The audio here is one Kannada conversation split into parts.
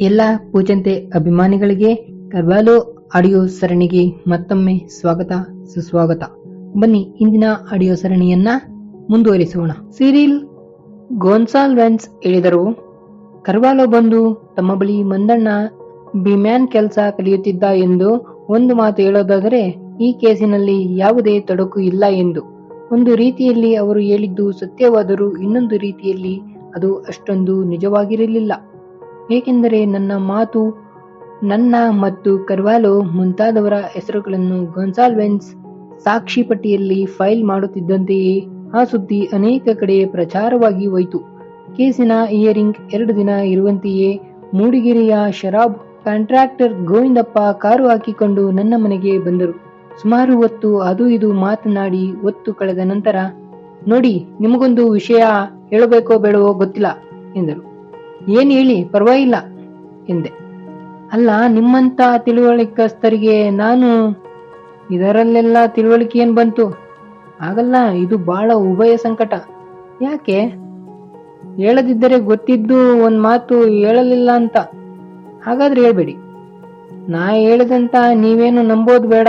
ಎಲ್ಲ ಪೂಜಂತೆ ಅಭಿಮಾನಿಗಳಿಗೆ ಕರ್ವಾಲೋ ಆಡಿಯೋ ಸರಣಿಗೆ ಮತ್ತೊಮ್ಮೆ ಸ್ವಾಗತ, ಸುಸ್ವಾಗತ. ಬನ್ನಿ, ಇಂದಿನ ಆಡಿಯೋ ಸರಣಿಯನ್ನ ಮುಂದುವರಿಸೋಣ. ಸಿರಿಲ್ ಗೋನ್ಸಾಲ್ವೆನ್ಸ್ ಹೇಳಿದರು ಕರ್ವಾಲೋ ಬಂದು ತಮ್ಮ ಬಳಿ ಮಂದಣ್ಣ ಬಿಮ್ಯಾನ್ ಕೆಲಸ ಕಲಿಯುತ್ತಿದ್ದ ಎಂದು ಒಂದು ಮಾತು ಹೇಳೋದಾದರೆ, ಈ ಕೇಸಿನಲ್ಲಿ ಯಾವುದೇ ತೊಡಕು ಇಲ್ಲ ಎಂದು. ಒಂದು ರೀತಿಯಲ್ಲಿ ಅವರು ಹೇಳಿದ್ದು ಸತ್ಯವಾದರೂ ಇನ್ನೊಂದು ರೀತಿಯಲ್ಲಿ ಅದು ಅಷ್ಟೊಂದು ನಿಜವಾಗಿರಲಿಲ್ಲ. ಏಕೆಂದರೆ ನನ್ನ ಮಾತು, ನನ್ನ ಮತ್ತು ಕರ್ವಾಲೋ ಮುಂತಾದವರ ಹೆಸರುಗಳನ್ನು ಗೊನ್ಸಾಲ್ವೆನ್ಸ್ ಸಾಕ್ಷಿ ಪಟ್ಟಿಯಲ್ಲಿ ಫೈಲ್ ಮಾಡುತ್ತಿದ್ದಂತೆಯೇ ಆ ಸುದ್ದಿ ಅನೇಕ ಕಡೆ ಪ್ರಚಾರವಾಗಿ ಹೋಯಿತು. ಕೇಸಿನ ಇಯರಿಂಗ್ ಎರಡು ದಿನ ಇರುವಂತೆಯೇ ಮೂಡಿಗೆರೆಯ ಶರಾಬ್ ಕಾಂಟ್ರಾಕ್ಟರ್ ಗೋವಿಂದಪ್ಪ ಕಾರು ಹಾಕಿಕೊಂಡು ನನ್ನ ಮನೆಗೆ ಬಂದರು. ಸುಮಾರು ಹೊತ್ತು ಅದು ಇದು ಮಾತನಾಡಿ ಒತ್ತು ಕಳೆದ ನಂತರ, ನೋಡಿ, ನಿಮಗೊಂದು ವಿಷಯ ಹೇಳಬೇಕೋ ಬೇಡವೋ ಗೊತ್ತಿಲ್ಲ, ಎಂದರು. ಏನ್ ಹೇಳಿ? ಪರವಾಗಿಲ್ಲ, ಎಂದೆ. ಅಲ್ಲ, ನಿಮ್ಮಂತ ತಿಳುವಳಿಕಸ್ತರಿಗೆ ನಾನು ಇದರಲ್ಲೆಲ್ಲ ತಿಳುವಳಿಕೆ ಏನ್ ಬಂತು? ಆಗಲ್ಲ, ಇದು ಬಹಳ ಉಭಯ ಸಂಕಟ. ಯಾಕೆ? ಹೇಳದಿದ್ದರೆ ಗೊತ್ತಿದ್ದು ಒಂದ್ ಮಾತು ಹೇಳಲಿಲ್ಲ ಅಂತ. ಹಾಗಾದ್ರೆ ಹೇಳ್ಬೇಡಿ. ನಾ ಹೇಳಿದಂತ ನೀವೇನು ನಂಬೋದು ಬೇಡ.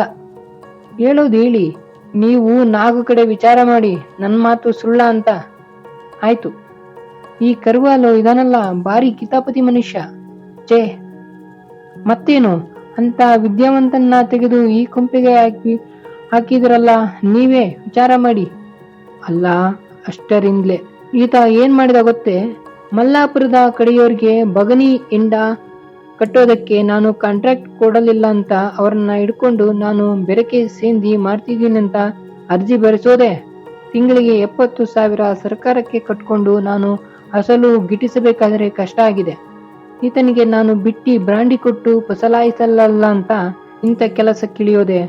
ಹೇಳೋದು ಹೇಳಿ. ನೀವು ನಾಲ್ಕು ಕಡೆ ವಿಚಾರ ಮಾಡಿ ನನ್ನ ಮಾತು ಸುಳ್ಳ ಅಂತ. ಆಯ್ತು. ಈ ಕರುವಾಲು ಇದಾನಲ್ಲ ಭಾರಿ ಕಿತಾಪತಿ ಮನುಷ್ಯ. ಛೇ, ಮತ್ತೇನು? ಅಂತ ವಿದ್ಯಾವಂತನ್ನ ತೆಗೆದು ಈ ಗುಂಪಿಗೆ ಹಾಕಿ, ಹಾಕಿದ್ರಲ್ಲ, ನೀವೇ ವಿಚಾರ ಮಾಡಿ. ಅಲ್ಲ, ಅಷ್ಟರಿಂದಲೇ. ಈತ ಏನ್ ಮಾಡಿದ ಗೊತ್ತೇ? ಮಲ್ಲಾಪುರದ ಕಡೆಯೋರ್ಗೆ ಬಗನಿ ಎಂಡ ಕಟ್ಟೋದಕ್ಕೆ ನಾನು ಕಾಂಟ್ರಾಕ್ಟ್ ಕೊಡಲಿಲ್ಲ ಅಂತ ಅವ್ರನ್ನ ಹಿಡ್ಕೊಂಡು ನಾನು ಬೆರಕೆ ಸೇಂದಿ ಮಾಡ್ತಿದ್ದೀನಿ ಅಂತ ಅರ್ಜಿ ಬರೆಸೋದೆ. ತಿಂಗಳಿಗೆ ಎಪ್ಪತ್ತು ಸಾವಿರ ಸರ್ಕಾರಕ್ಕೆ ಕಟ್ಕೊಂಡು ನಾನು ಅಸಲು ಗಿಟ್ಟಿಸಬೇಕಾದರೆ ಕಷ್ಟ ಆಗಿದೆ. ಈತನಿಗೆ ನಾನು ಬಿಟ್ಟಿ ಬ್ರಾಂಡಿ ಕೊಟ್ಟು ಫಸಲಾಯಿಸಲ್ಲ ಅಂತ ಇಂಥ ಕೆಲಸಕ್ಕಿಳಿಯೋದೆ?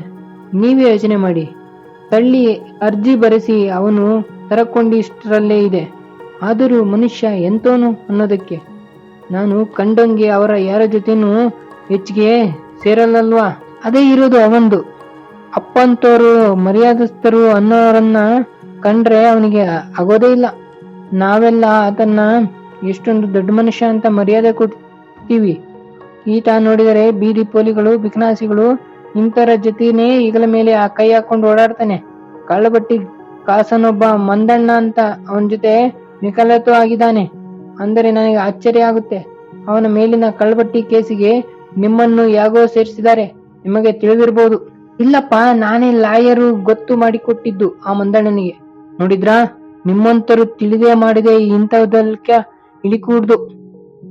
ನೀವೇ ಯೋಚನೆ ಮಾಡಿ. ತಳ್ಳಿ ಅರ್ಜಿ ಬರೆಸಿ ಅವನು ತರಕೊಂಡಿಷ್ಟರಲ್ಲೇ ಇದೆ. ಆದರೂ ಮನುಷ್ಯ ಎಂತೋನು ಅನ್ನೋದಕ್ಕೆ. ನಾನು ಕಂಡಂಗೆ ಅವರ ಯಾರ ಜೊತೆನೂ ಹೆಚ್ಚಿಗೆ ಸೇರಲ್ಲಲ್ವಾ? ಅದೇ ಇರೋದು ಅವಂದು. ಅಪ್ಪಂತೋರು, ಮರ್ಯಾದಸ್ಥರು ಅನ್ನೋರನ್ನ ಕಂಡ್ರೆ ಅವನಿಗೆ ಆಗೋದೇ ಇಲ್ಲ. ನಾವೆಲ್ಲ ಆತನ್ನ ಎಷ್ಟೊಂದು ದೊಡ್ಡ ಮನುಷ್ಯ ಅಂತ ಮರ್ಯಾದೆ ಕೊಡ್ತೀವಿ. ಈತ ನೋಡಿದರೆ ಬೀದಿ ಪೋಲಿಗಳು, ಬಿಕ್ನಾಸಿಗಳು, ಇಂಥರ ಜೊತೆನೇ ಈಗಲ ಮೇಲೆ ಆ ಕೈ ಹಾಕೊಂಡು ಓಡಾಡ್ತಾನೆ. ಕಳ್ಳಬಟ್ಟಿ ಕಾಸನೊಬ್ಬ ಮಂದಣ್ಣ ಅಂತ ಅವನ ಜೊತೆ ವಿಕಲತು ಆಗಿದ್ದಾನೆ. ಅಂದರೆ ನನಗೆ ಆಶ್ಚರ್ಯ ಆಗುತ್ತೆ. ಅವನ ಮೇಲಿನ ಕಳ್ಳಬಟ್ಟಿ ಕೇಸಿಗೆ ನಿಮ್ಮನ್ನು ಯಾಗೋ ಸೇರಿಸಿದ್ದಾರೆ. ನಿಮಗೆ ತಿಳಿದಿರಬಹುದು ಇಲ್ಲಪ್ಪ, ನಾನೇ ಲಾಯರು ಗೊತ್ತು ಮಾಡಿಕೊಟ್ಟಿದ್ದು ಆ ಮಂದಣ್ಣನಿಗೆ. ನೋಡಿದ್ರಾ? ನಿಮ್ಮಂತರು ತಿಳಿದೇ ಮಾಡಿದೆ ಇಂಥದಲ್ಕ ಇಳಿಕೂಡ್ದು?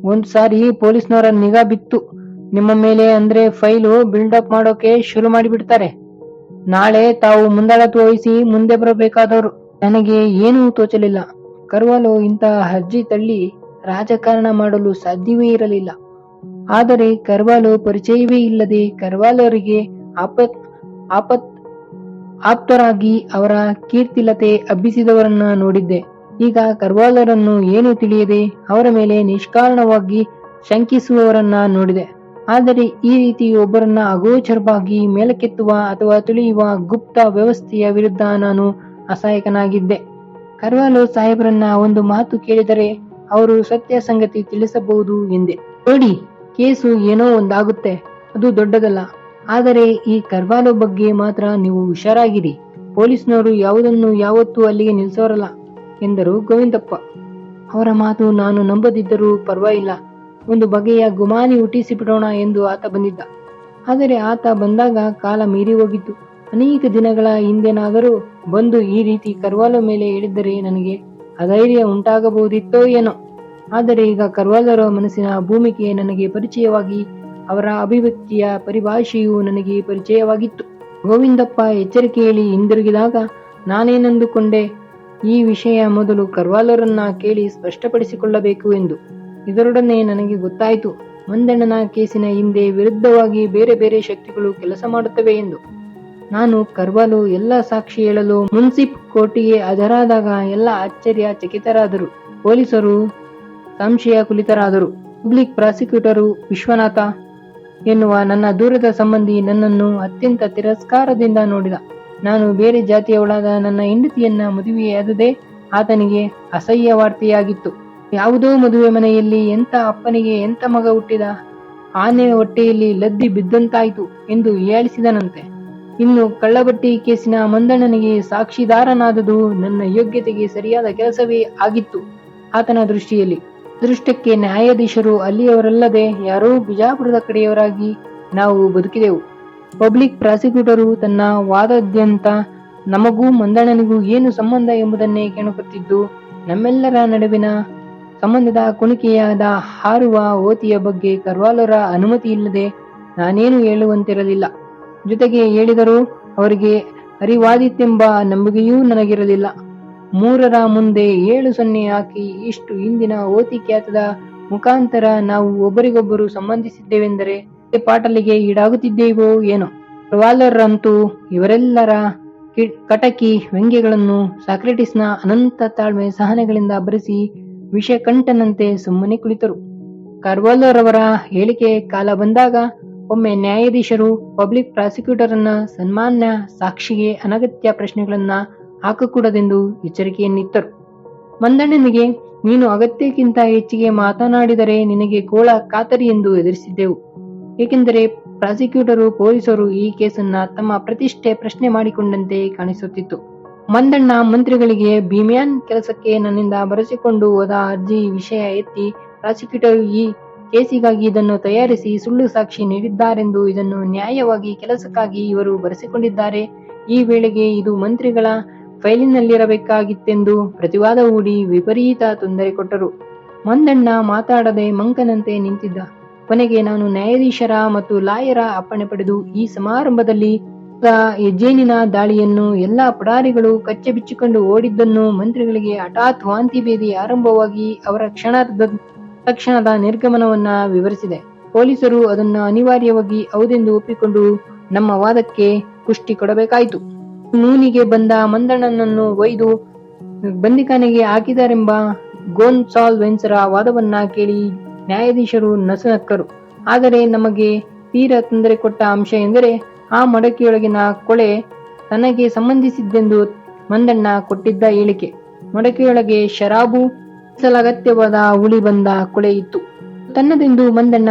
ಒಂದ್ ಸಾರಿ ಪೊಲೀಸ್ನವರ ನಿಗಾ ಬಿತ್ತು. ನಿಮ್ಮ ಮೇಲೆ ಅಂದ್ರೆ ಫೈಲು ಬಿಲ್ಡಪ್ ಮಾಡೋಕೆ ಶುರು ಮಾಡಿಬಿಡ್ತಾರೆ. ನಾಳೆ ತಾವು ಮುಂದಾಳತ್ವ ವಹಿಸಿ ಮುಂದೆ ಬರಬೇಕಾದವರು. ನನಗೆ ಏನೂ ತೋಚಲಿಲ್ಲ. ಕರ್ವಾಲು ಇಂತಹ ಅರ್ಜಿ ತಳ್ಳಿ ರಾಜಕಾರಣ ಮಾಡಲು ಸಾಧ್ಯವೇ ಇರಲಿಲ್ಲ. ಆದರೆ ಕರ್ವಾಲು ಪರಿಚಯವೇ ಇಲ್ಲದೆ ಕರ್ವಾಲರಿಗೆ ಆಪತ್ ಆಪತ್ ಆಪ್ತರಾಗಿ ಅವರ ಕೀರ್ತಿಲತೆ ಅಬ್ಬಿಸಿದವರನ್ನ ನೋಡಿದ್ದೆ. ಈಗ ಕರ್ವಾಲರನ್ನು ಏನು ತಿಳಿಯದೆ ಅವರ ಮೇಲೆ ನಿಷ್ಕಾರಣವಾಗಿ ಶಂಕಿಸುವವರನ್ನ ನೋಡಿದೆ. ಆದರೆ ಈ ರೀತಿ ಒಬ್ಬರನ್ನ ಅಗೋಚರವಾಗಿ ಮೇಲಕ್ಕೆತ್ತುವ ಅಥವಾ ತುಳಿಯುವ ಗುಪ್ತ ವ್ಯವಸ್ಥೆಯ ವಿರುದ್ಧ ನಾನು ಅಸಹಾಯಕನಾಗಿದ್ದೆ. ಕರ್ವಾಲು ಸಾಹೇಬರನ್ನ ಒಂದು ಮಾತು ಕೇಳಿದರೆ ಅವರು ಸತ್ಯ ಸಂಗತಿ ತಿಳಿಸಬಹುದು ಎಂದೆ. ನೋಡಿ, ಕೇಸು ಏನೋ ಒಂದಾಗುತ್ತೆ. ಅದು ದೊಡ್ಡದಲ್ಲ. ಆದರೆ ಈ ಕರ್ವಾಲು ಬಗ್ಗೆ ಮಾತ್ರ ನೀವು ಹುಷಾರಾಗಿರಿ. ಪೊಲೀಸ್ನವರು ಯಾವುದನ್ನು ಯಾವತ್ತೂ ಅಲ್ಲಿಗೆ ನಿಲ್ಲಿಸೋರಲ್ಲ ಎಂದರು ಗೋವಿಂದಪ್ಪ. ಅವರ ಮಾತು ನಾನು ನಂಬದಿದ್ದರೂ ಪರವಾಗಿಲ್ಲ. ಒಂದು ಬಗೆಯ ಗುಮಾನಿ ಹುಟ್ಟಿಸಿ ಬಿಡೋಣ ಎಂದು ಆತ ಬಂದಿದ್ದ. ಆದರೆ ಆತ ಬಂದಾಗ ಕಾಲ ಮೀರಿ ಹೋಗಿತ್ತು. ಅನೇಕ ದಿನಗಳ ಹಿಂದೆನಾದರೂ ಬಂದು ಈ ರೀತಿ ಕರ್ವಾಲೋ ಮೇಲೆ ಹೇಳಿದ್ದರೆ ನನಗೆ ಅಧೈರ್ಯ ಉಂಟಾಗಬಹುದಿತ್ತೋ ಏನೋ. ಆದರೆ ಈಗ ಕರ್ವಾಲರ ಮನಸ್ಸಿನ ಭೂಮಿಕೆ ನನಗೆ ಪರಿಚಯವಾಗಿ ಅವರ ಅಭಿವ್ಯಕ್ತಿಯ ಪರಿಭಾಷೆಯು ನನಗೆ ಪರಿಚಯವಾಗಿತ್ತು. ಗೋವಿಂದಪ್ಪ ಎಚ್ಚರಿಕೆ ಹೇಳಿ ಹಿಂದಿರುಗಿದಾಗ ನಾನೇನೆಂದುಕೊಂಡೆ ಈ ವಿಷಯ ಮೊದಲು ಕರ್ವಾಲರನ್ನ ಕೇಳಿ ಸ್ಪಷ್ಟಪಡಿಸಿಕೊಳ್ಳಬೇಕು ಎಂದು. ಇದರೊಡನೆ ನನಗೆ ಗೊತ್ತಾಯಿತು. ಮಂದಣ್ಣನ ಕೇಸಿನ ಹಿಂದೆ ವಿರುದ್ಧವಾಗಿ ಬೇರೆ ಬೇರೆ ಶಕ್ತಿಗಳು ಕೆಲಸ ಮಾಡುತ್ತವೆ ಎಂದು. ನಾನು ಕರ್ವಾಲು ಎಲ್ಲ ಸಾಕ್ಷಿ ಹೇಳಲು ಮುನ್ಸಿಪ್ ಕೋರ್ಟಿಗೆ ಹಾಜರಾದಾಗ ಎಲ್ಲ ಆಶ್ಚರ್ಯ ಚಕಿತರಾದರು. ಪೊಲೀಸರು ಸಂಶಯ ಕುಲಿತರಾದರು ಪಬ್ಲಿಕ್ ಪ್ರಾಸಿಕ್ಯೂಟರು ವಿಶ್ವನಾಥ ಎನ್ನುವ ನನ್ನ ದೂರದ ಸಂಬಂಧಿ ನನ್ನನ್ನು ಅತ್ಯಂತ ತಿರಸ್ಕಾರದಿಂದ ನೋಡಿದ. ನಾನು ಬೇರೆ ಜಾತಿಯವಳಾದ ನನ್ನ ಹೆಂಡತಿಯನ್ನ ಮದುವೆಯಾದದೆ ಆತನಿಗೆ ಅಸಹ್ಯ ವಾರ್ತೆಯಾಗಿತ್ತು. ಯಾವುದೋ ಮದುವೆ ಮನೆಯಲ್ಲಿ ಎಂತ ಅಪ್ಪನಿಗೆ ಎಂತ ಮಗ ಹುಟ್ಟಿದ? ಆನೆ ಹೊಟ್ಟೆಯಲ್ಲಿ ಲದ್ದಿ ಬಿದ್ದಂತಾಯಿತು ಎಂದು ಹೇಳಿಸಿದನಂತೆ ಇನ್ನು ಕಳ್ಳಬಟ್ಟಿ ಕೇಸಿನ ಮಂದಣ್ಣನಿಗೆ ಸಾಕ್ಷಿದಾರನಾದದು ನನ್ನ ಯೋಗ್ಯತೆಗೆ ಸರಿಯಾದ ಕೆಲಸವೇ ಆಗಿತ್ತು. ಆತನ ದೃಷ್ಟಿಯಲ್ಲಿ ಅದೃಷ್ಟಕ್ಕೆ ನ್ಯಾಯಾಧೀಶರು ಅಲ್ಲಿಯವರಲ್ಲದೆ ಯಾರೋ ಬಿಜಾಪುರದ ಕಡೆಯವರಾಗಿ ನಾವು ಬದುಕಿದೆವು. ಪಬ್ಲಿಕ್ ಪ್ರಾಸಿಕ್ಯೂಟರು ತನ್ನ ವಾದದ್ಯಂತ ನಮಗೂ ಮಂದಣ್ಣನಿಗೂ ಏನು ಸಂಬಂಧ ಎಂಬುದನ್ನೇ ಕೆಣಕುತ್ತಿದ್ದು, ನಮ್ಮೆಲ್ಲರ ನಡುವಿನ ಸಂಬಂಧದ ಕುಣಿಕೆಯಾದ ಹಾರುವ ಓತಿಯ ಬಗ್ಗೆ ಕರ್ವಾಲರ ಅನುಮತಿ ಇಲ್ಲದೆ ನಾನೇನು ಹೇಳುವಂತಿರಲಿಲ್ಲ. ಜೊತೆಗೆ ಹೇಳಿದರೂ ಅವರಿಗೆ ಅರಿವಾದಿತ್ತೆಂಬ ನಂಬಿಕೆಯೂ ನನಗಿರಲಿಲ್ಲ. ಮೂರರ ಮುಂದೆ ಏಳು ಸೊನ್ನೆ ಹಾಕಿ ಇಷ್ಟು ಇಂದಿನ ಓತಿ ಖ್ಯಾತದ ಮುಖಾಂತರ ನಾವು ಒಬ್ಬರಿಗೊಬ್ಬರು ಸಂಬಂಧಿಸಿದ್ದೇವೆಂದರೆ ಪಾಟಲಿಗೆ ಈಡಾಗುತ್ತಿದ್ದೇವೋ ಏನೋ. ಪ್ರವಾಲರ್ ಅಂತೂ ಇವರೆಲ್ಲರ ಕಟಕಿ ವ್ಯಂಗ್ಯಗಳನ್ನು ಸಾಕ್ರೆಟಿಸ್ನ ಅನಂತ ತಾಳ್ಮೆ ಸಹನೆಗಳಿಂದ ಭರಿಸಿ ವಿಷಕಂಠನಂತೆ ಸುಮ್ಮನೆ ಕುಳಿತರು. ಕಾರ್ವಾಲರ್ ಅವರ ಹೇಳಿಕೆ ಕಾಲ ಬಂದಾಗ ಒಮ್ಮೆ ನ್ಯಾಯಾಧೀಶರು, ಪಬ್ಲಿಕ್ ಪ್ರಾಸಿಕ್ಯೂಟರ್ ಪ್ರಾಸಿಕ್ಯೂಟರನ್ನ ಸನ್ಮಾನ್ಯ ಸಾಕ್ಷಿಗೆ ಅನಗತ್ಯ ಪ್ರಶ್ನೆಗಳನ್ನ ಹಾಕಕೂಡದೆಂದು ಎಚ್ಚರಿಕೆಯನ್ನಿತ್ತರು. ಮಂದಣ್ಣನಿಗೆ, ನೀನು ಅಗತ್ಯಕ್ಕಿಂತ ಹೆಚ್ಚಿಗೆ ಮಾತನಾಡಿದರೆ ನಿನಗೆ ಗೋಳ ಖಾತರಿ ಎಂದು ಎದುರಿಸಿದ್ದೆವು. ಏಕೆಂದರೆ ಪ್ರಾಸಿಕ್ಯೂಟರು, ಪೊಲೀಸರು ಈ ಕೇಸನ್ನ ತಮ್ಮ ಪ್ರತಿಷ್ಠೆ ಪ್ರಶ್ನೆ ಮಾಡಿಕೊಂಡಂತೆ ಕಾಣಿಸುತ್ತಿತ್ತು. ಮಂದಣ್ಣ ಮಂತ್ರಿಗಳಿಗೆ, ಭೀಮ್ಯಾನ್ ಕೆಲಸಕ್ಕೆ ನನ್ನಿಂದ ಬರೆಸಿಕೊಂಡು ಹೋದ ಅರ್ಜಿ ವಿಷಯ ಎತ್ತಿ ಪ್ರಾಸಿಕ್ಯೂಟರ್ ಈ ಕೇಸಿಗಾಗಿ ಇದನ್ನು ತಯಾರಿಸಿ ಸುಳ್ಳು ಸಾಕ್ಷಿ ನೀಡಿದ್ದಾರೆಂದು ಇದನ್ನು ನ್ಯಾಯವಾಗಿ ಕೆಲಸಕ್ಕಾಗಿ ಇವರು ಬರೆಸಿಕೊಂಡಿದ್ದಾರೆ. ಈ ವೇಳೆಗೆ ಇದು ಮಂತ್ರಿಗಳ ಫೈಲಿನಲ್ಲಿರಬೇಕಾಗಿತ್ತೆಂದು ಪ್ರತಿವಾದ ಹೂಡಿ ವಿಪರೀತ ತೊಂದರೆ ಕೊಟ್ಟರು. ಮಂದಣ್ಣ ಮಾತಾಡದೆ ಮಂಕನಂತೆ ನಿಂತಿದ್ದ. ಕೊನೆಗೆ ನಾನು ನ್ಯಾಯಾಧೀಶರ ಮತ್ತು ಲಾಯರ ಅಪ್ಪಣೆ ಪಡೆದು ಈ ಸಮಾರಂಭದಲ್ಲಿ ಆ ಹೆಜ್ಜೇನಿನ ದಾಳಿಯನ್ನು ಎಲ್ಲಾ ಪುಡಾರಿಗಳು ಕಚ್ಚೆ ಬಿಚ್ಚಿಕೊಂಡು ಓಡಿದ್ದನ್ನು ಮಂತ್ರಿಗಳಿಗೆ ಹಠಾತ್ ವಾಂತಿ ಭೇದಿ ಆರಂಭವಾಗಿ ಅವರ ಕ್ಷಣದ ತಕ್ಷಣದ ನಿರ್ಗಮನವನ್ನ ವಿವರಿಸಿದೆ. ಪೊಲೀಸರು ಅದನ್ನ ಅನಿವಾರ್ಯವಾಗಿ ಹೌದೆಂದು ಒಪ್ಪಿಕೊಂಡು ನಮ್ಮ ವಾದಕ್ಕೆ ಪುಷ್ಟಿ ಕೊಡಬೇಕಾಯಿತು. ನೂನಿಗೆ ಬಂದ ಮಂದಣ್ಣನನ್ನು ಒಯ್ದು ಬಂದಿಖಾನೆಗೆ ಹಾಕಿದರೆಂಬ ಗೋನ್ಸಾಲ್ವೆನ್ಸರ ವಾದವನ್ನ ಕೇಳಿ ನ್ಯಾಯಾಧೀಶರು ನಸನಕ್ಕರು. ಆದರೆ ನಮಗೆ ತೀರಾ ತೊಂದರೆ ಕೊಟ್ಟ ಅಂಶ ಎಂದರೆ ಆ ಮಡಕೆಯೊಳಗಿನ ಕೊಳೆ ತನಗೆ ಸಂಬಂಧಿಸಿದ್ದೆಂದು ಮಂದಣ್ಣ ಕೊಟ್ಟಿದ್ದ ಹೇಳಿಕೆ. ಮಡಕೆಯೊಳಗೆ ಶರಾಬು ಅಗತ್ಯವಾದ ಉಳಿ ಬಂದ ಕೊಳೆ ಇತ್ತು. ತನ್ನದೆಂದು ಮಂದಣ್ಣ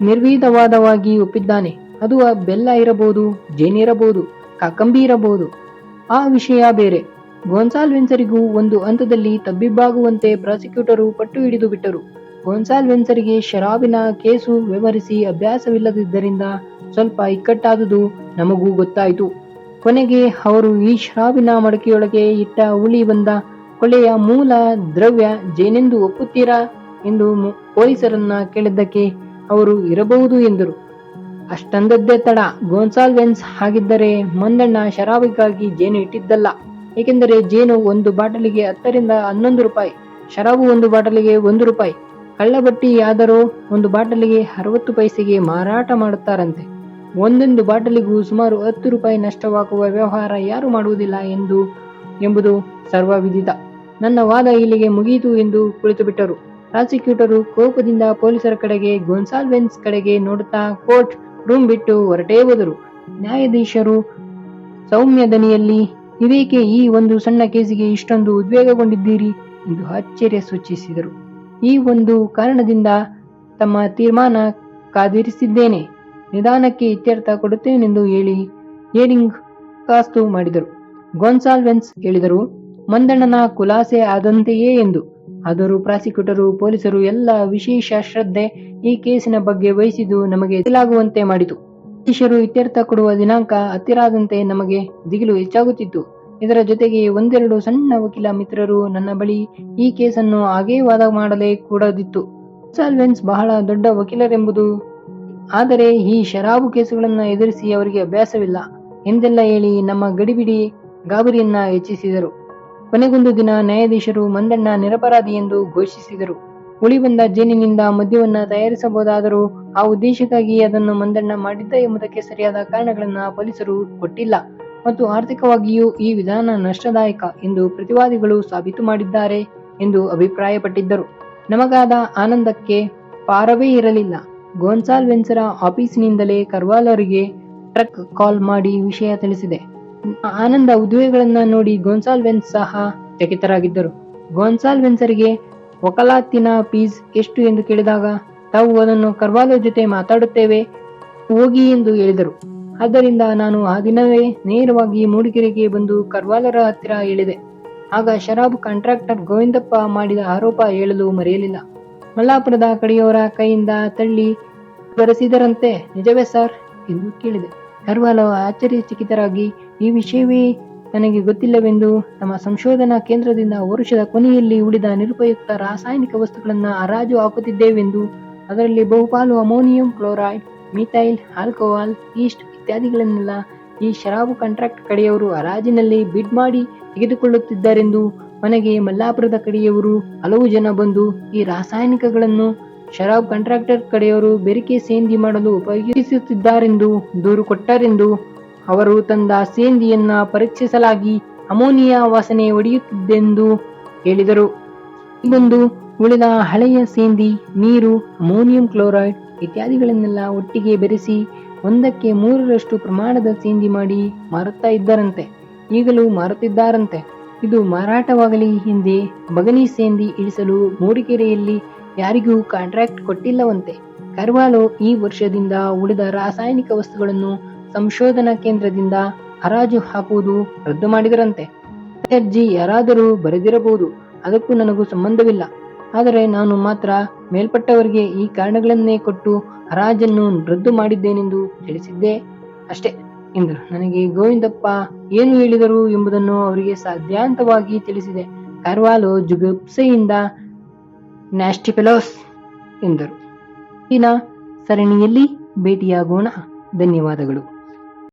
ನಿರ್ವೀದವಾದವಾಗಿ ಒಪ್ಪಿದ್ದಾನೆ. ಅದು ಬೆಲ್ಲ ಇರಬಹುದು ಜೇನಿರಬಹುದು ಕಾಕಂಬಿ ಇರಬಹುದು ಆ ವಿಷಯ ಬೇರೆ. ಗೋನ್ಸಾಲ್ವೆನ್ಸರಿಗೂ ಒಂದು ಹಂತದಲ್ಲಿ ತಬ್ಬಿಬ್ಬಾಗುವಂತೆ ಪ್ರಾಸಿಕ್ಯೂಟರು ಪಟ್ಟು ಹಿಡಿದು ಬಿಟ್ಟರು. ಗೋನ್ಸಾಲ್ವೆನ್ಸರಿಗೆ ಶರಾಬಿನ ಕೇಸು ವಿವರಿಸಿ ಅಭ್ಯಾಸವಿಲ್ಲದಿದ್ದರಿಂದ ಸ್ವಲ್ಪ ಇಕ್ಕಟ್ಟಾದುದು ನಮಗೂ ಗೊತ್ತಾಯಿತು. ಕೊನೆಗೆ ಅವರು ಈ ಶರಾಬಿನ ಮಡಕೆಯೊಳಗೆ ಇಟ್ಟ ಉಳಿ ಬಂದ ಕೊಳೆಯ ಮೂಲ ದ್ರವ್ಯ ಜೇನೆಂದು ಒಪ್ಪುತ್ತೀರಾ ಎಂದು ಪೊಲೀಸರನ್ನ ಕೇಳಿದ್ದಕ್ಕೆ ಅವರು ಇರಬಹುದು ಎಂದರು. ಅಷ್ಟಂದದ್ದೇ ತಡ. ಗೋನ್ಸಾಲ್ವೆನ್ಸ್ ಹಾಗಿದ್ದರೆ ಮಂದಣ್ಣ ಶರಾಬಿಗಾಗಿ ಜೇನು ಇಟ್ಟಿದ್ದಲ್ಲ. ಏಕೆಂದರೆ ಜೇನು ಒಂದು ಬಾಟಲಿಗೆ ಹತ್ತರಿಂದ ಹನ್ನೊಂದು ರೂಪಾಯಿ, ಶರಾಬು ಒಂದು ಬಾಟಲಿಗೆ ಒಂದು ರೂಪಾಯಿ. ಕಳ್ಳಬಟ್ಟಿ ಆದರೂ ಒಂದು ಬಾಟಲಿಗೆ ಅರವತ್ತು ಪೈಸೆಗೆ ಮಾರಾಟ ಮಾಡುತ್ತಾರಂತೆ. ಒಂದೊಂದು ಬಾಟಲಿಗೂ ಸುಮಾರು ಹತ್ತು ರೂಪಾಯಿ ನಷ್ಟವಾಗುವ ವ್ಯವಹಾರ ಯಾರು ಮಾಡುವುದಿಲ್ಲ ಎಂದು, ಎಂಬುದು ಸರ್ವವಿಧಿತ. ನನ್ನ ವಾದ ಇಲ್ಲಿಗೆ ಮುಗಿಯಿತು ಎಂದು ಕುಳಿತುಬಿಟ್ಟರು. ಪ್ರಾಸಿಕ್ಯೂಟರು ಕೋಪದಿಂದ ಪೊಲೀಸರ ಕಡೆಗೆ ಗೋನ್ಸಾಲ್ವೆನ್ಸ್ ಕಡೆಗೆ ನೋಡುತ್ತಾ ಕೋರ್ಟ್ ರೂಮ್ ಬಿಟ್ಟು ಹೊರಟೇ ಹೋದರು. ನ್ಯಾಯಾಧೀಶರು ಸೌಮ್ಯ ದನಿಯಲ್ಲಿ, ಇದೇಕೆ ಈ ಒಂದು ಸಣ್ಣ ಕೇಸಿಗೆ ಇಷ್ಟೊಂದು ಉದ್ವೇಗಗೊಂಡಿದ್ದೀರಿ? ಎಂದು ಆಶ್ಚರ್ಯ ಸೂಚಿಸಿದರು. ಈ ಒಂದು ಕಾರಣದಿಂದ ತಮ್ಮ ತೀರ್ಮಾನ ಕಾದಿರಿಸಿದ್ದೇನೆ. ನಿಧಾನಕ್ಕೆ ಇತ್ಯರ್ಥ ಕೊಡುತ್ತೇನೆಂದು ಹೇಳಿ ಹಿಯರಿಂಗ್ ಕಾಸ್ತು ಮಾಡಿದರು. ಗೊನ್ಸಾಲ್ವೆನ್ಸ್ ಹೇಳಿದರು ಮಂದಣ್ಣನ ಖುಲಾಸೆ ಆದಂತೆಯೇ ಎಂದು. ಆದರೂ ಪ್ರಾಸಿಕ್ಯೂಟರು, ಪೊಲೀಸರು ಎಲ್ಲ ವಿಶೇಷ ಶ್ರದ್ಧೆ ಈ ಕೇಸಿನ ಬಗ್ಗೆ ವಹಿಸಿದ್ದು ನಮಗೆ ಎದುರಾಗುವಂತೆ ಮಾಡಿತು. ಬ್ರಿಟಿಷರು ಇತ್ಯರ್ಥ ಕೊಡುವ ದಿನಾಂಕ ಹತ್ತಿರಾದಂತೆ ನಮಗೆ ದಿಗಿಲು ಹೆಚ್ಚಾಗುತ್ತಿತ್ತು. ಇದರ ಜೊತೆಗೆ ಒಂದೆರಡು ಸಣ್ಣ ವಕೀಲ ಮಿತ್ರರು ನನ್ನ ಬಳಿ ಈ ಕೇಸನ್ನು ಹಾಗೇ ವಾದ ಮಾಡಲೇ ಕೂಡದಿತ್ತು. ಸಾಲ್ವೆನ್ಸ್ ಬಹಳ ದೊಡ್ಡ ವಕೀಲರೆಂಬುದು, ಆದರೆ ಈ ಶರಾಬು ಕೇಸುಗಳನ್ನು ಎದುರಿಸಿ ಅವರಿಗೆ ಅಭ್ಯಾಸವಿಲ್ಲ ಎಂದೆಲ್ಲ ಹೇಳಿ ನಮ್ಮ ಗಡಿಬಿಡಿ ಗಾಬರಿಯನ್ನ ಹೆಚ್ಚಿಸಿದರು. ಕೊನೆಗೊಂದು ದಿನ ನ್ಯಾಯಾಧೀಶರು ಮಂದಣ್ಣ ನಿರಪರಾಧಿ ಎಂದು ಘೋಷಿಸಿದರು. ಉಳಿ ಬಂದ ಜೇನಿನಿಂದ ಮದ್ಯವನ್ನ ತಯಾರಿಸಬಹುದಾದರೂ ಆ ಉದ್ದೇಶಕ್ಕಾಗಿ ಅದನ್ನು ಮಂದಣ್ಣ ಮಾಡಿದ್ದ ಎಂಬುದಕ್ಕೆ ಸರಿಯಾದ ಕಾರಣಗಳನ್ನು ಪೊಲೀಸರು ಕೊಟ್ಟಿಲ್ಲ. ಮತ್ತು ಆರ್ಥಿಕವಾಗಿಯೂ ಈ ವಿಧಾನ ನಷ್ಟದಾಯಕ ಎಂದು ಪ್ರತಿವಾದಿಗಳು ಸಾಬೀತು ಮಾಡಿದ್ದಾರೆ ಎಂದು ಅಭಿಪ್ರಾಯಪಟ್ಟಿದ್ದರು. ನಮಗಾದ ಆನಂದಕ್ಕೆ ಪಾರವೇ ಇರಲಿಲ್ಲ. ಗೋನ್ಸಾಲ್ವೆನ್ಸರ ಆಫೀಸಿನಿಂದಲೇ ಕರ್ವಾಲರಿಗೆ ಟ್ರಕ್ ಕಾಲ್ ಮಾಡಿ ವಿಷಯ ತಿಳಿಸಿದೆ. ಆನಂದ ಉದ್ವೇಗಗಳನ್ನ ನೋಡಿ ಗೋನ್ಸಾಲ್ವೆನ್ಸ್ ಸಹ ಚಕಿತರಾಗಿದ್ದರು. ಗೋನ್ಸಾಲ್ವೆನ್ಸರಿಗೆ ವಕಲಾತಿನ ಫೀಸ್ ಎಷ್ಟು ಎಂದು ಕೇಳಿದಾಗ, ತಾವು ಅದನ್ನು ಕರ್ವಾಲೋ ಜೊತೆ ಮಾತಾಡುತ್ತೇವೆ, ಹೋಗಿ ಎಂದು ಹೇಳಿದರು. ಆದ್ದರಿಂದ ನಾನು ಆ ದಿನವೇ ನೇರವಾಗಿ ಮೂಡಿಗೆರೆಗೆ ಬಂದು ಕರ್ವಾಲರ ಹತ್ತಿರ ಹೇಳಿದೆ. ಆಗ ಶರಾಬ್ ಕಾಂಟ್ರಾಕ್ಟರ್ ಗೋವಿಂದಪ್ಪ ಮಾಡಿದ ಆರೋಪ ಹೇಳಲು ಮರೆಯಲಿಲ್ಲ. ಮಲ್ಲಾಪುರದ ಕಡೆಯವರ ಕೈಯಿಂದ ತಳ್ಳಿ, ಬರೆಸಿದರಂತೆ, ನಿಜವೇ ಸರ್? ಎಂದು ಕೇಳಿದೆ. ಕರ್ವಾಲೋ ಆಶ್ಚರ್ಯಚಕಿತರಾಗಿ, ಈ ವಿಷಯವೇ ನನಗೆ ಗೊತ್ತಿಲ್ಲವೆಂದು ತಮ್ಮ ಸಂಶೋಧನಾ ಕೇಂದ್ರದಿಂದ ವರುಷದ ಕೊನೆಯಲ್ಲಿ ಉಳಿದ ನಿರುಪಯುಕ್ತ ರಾಸಾಯನಿಕ ವಸ್ತುಗಳನ್ನು ಹರಾಜು ಹಾಕುತ್ತಿದ್ದೇವೆಂದು, ಅದರಲ್ಲಿ ಬಹುಪಾಲು ammonium chloride, methyl, alcohol, yeast ಇತ್ಯಾದಿಗಳನ್ನೆಲ್ಲ ಈ ಶರಾಬು ಕಾಂಟ್ರಾಕ್ಟ್ ಕಡೆಯವರು ಹರಾಜಿನಲ್ಲಿ ಬಿಡ್ ಮಾಡಿ ತೆಗೆದುಕೊಳ್ಳುತ್ತಿದ್ದಾರೆಂದು, ಮನೆಗೆ ಮಲ್ಲಾಪುರದ ಕಡೆಯವರು ಹಲವು ಜನ ಬಂದು ಈ ರಾಸಾಯನಿಕಗಳನ್ನು ಶರಾಬ್ ಕಾಂಟ್ರಾಕ್ಟರ್ ಕಡೆಯವರು ಬೆರಿಕೆ ಸೇಂದಿ ಮಾಡಲು ಉಪಯೋಗಿಸುತ್ತಿದ್ದಾರೆಂದು, ದೂರು ಕೊಟ್ಟರೆಂದು ಅವರು ತಂದ ಸೇಂದಿಯನ್ನ ಪರೀಕ್ಷಿಸಲಾಗಿ ಅಮೋನಿಯಾ ವಾಸನೆ ಒಡೆಯುತ್ತಿದ್ದೆಂದು ಹೇಳಿದರು. ಇದೊಂದು ಉಳಿದ ಹಳೆಯ ಸೇಂದಿ, ನೀರು, ಅಮೋನಿಯಂ ಕ್ಲೋರೈಡ್ ಇತ್ಯಾದಿಗಳನ್ನೆಲ್ಲ ಒಟ್ಟಿಗೆ ಬೆರೆಸಿ ಒಂದಕ್ಕೆ ಮೂರರಷ್ಟು ಪ್ರಮಾಣದ ಸೇಂದಿ ಮಾಡಿ ಮಾರುತ್ತಾ ಇದ್ದರಂತೆ, ಈಗಲೂ ಮಾರುತ್ತಿದ್ದಾರಂತೆ. ಇದು ಮಾರಾಟವಾಗಲಿ ಹಿಂದೆ ಬಗನಿ ಸೇಂದಿ ಇಳಿಸಲು ಮೂಡಿಗೆರೆಯಲ್ಲಿ ಯಾರಿಗೂ ಕಾಂಟ್ರಾಕ್ಟ್ ಕೊಟ್ಟಿಲ್ಲವಂತೆ. ಕರ್ವಾಲೋ ಈ ವರ್ಷದಿಂದ ಉಳಿದ ರಾಸಾಯನಿಕ ವಸ್ತುಗಳನ್ನು ಸಂಶೋಧನಾ ಕೇಂದ್ರದಿಂದ ಹರಾಜು ಹಾಕುವುದು ರದ್ದು ಮಾಡಿದರಂತೆ. ಅರ್ಜಿ ಯಾರಾದರೂ ಬರೆದಿರಬಹುದು, ಅದಕ್ಕೂ ನನಗೂ ಸಂಬಂಧವಿಲ್ಲ. ಆದರೆ ನಾನು ಮಾತ್ರ ಮೇಲ್ಪಟ್ಟವರಿಗೆ ಈ ಕಾರಣಗಳನ್ನೇ ಕೊಟ್ಟು ಹರಾಜನ್ನು ರದ್ದು ಮಾಡಿದ್ದೇನೆಂದು ತಿಳಿಸಿದ್ದೆ ಅಷ್ಟೇ. ಎಂದರು ನನಗೆ ಗೋವಿಂದಪ್ಪ ಏನು ಹೇಳಿದರು ಎಂಬುದನ್ನು ಅವರಿಗೆ ಸಾಧ್ಯಾಂತವಾಗಿ ತಿಳಿಸಿದೆ. ಕಾರ್ವಾಲೋ ಜುಗುಪ್ಸೆಯಿಂದ ನ್ಯಾಸ್ಟಿಫೆಲೋಸ್ ಎಂದರು. ಇನ್ನ ಸರಣಿಯಲ್ಲಿ ಭೇಟಿಯಾಗೋಣ. ಧನ್ಯವಾದಗಳು.